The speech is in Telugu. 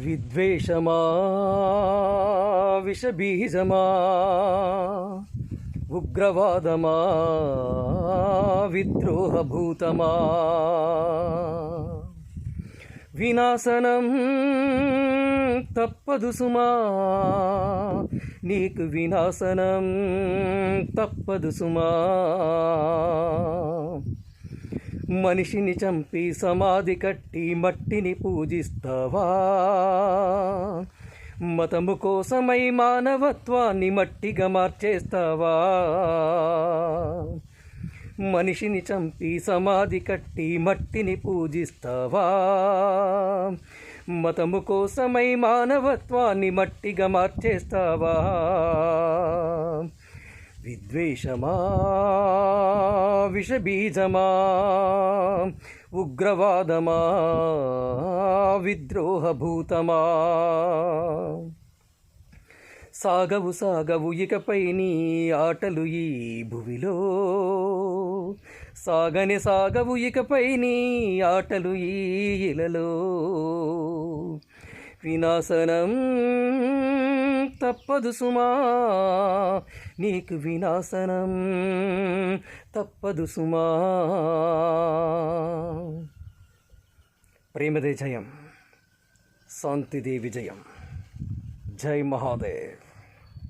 విద్వేషమా విషబీజమా ఉగ్రవాదమా విద్రోహభూతమా వినాశనం తప్పదు సుమా నీకు వినాశనం తప్పదు సుమా మనిషిని చంపి సమాధి కట్టి మట్టిని పూజిస్తావా? మతము కోసమై మానవత్వాన్ని మట్టిగా మార్చేస్తావా? మనిషిని చంపి సమాధి కట్టి మట్టిని పూజిస్తావా? మతము కోసమై మానవత్వాన్ని మట్టిగా మార్చేస్తావా? విద్వేషమా? విషబీజమా ఉగ్రవాదమా విద్రోహభూతమా. సాగవు సాగవు ఇకపై నీ ఆటలు ఈ భువిలో. సాగని సాగవు ఇకపై నీ ఆటలు ఈ ఇలలో. వినాశనం తప్పదు సుమా నీకు వినాశనం తప్పదు సుమా. ప్రేమదే జయం శాంతిదే విజయం. జై మహాదేవ్.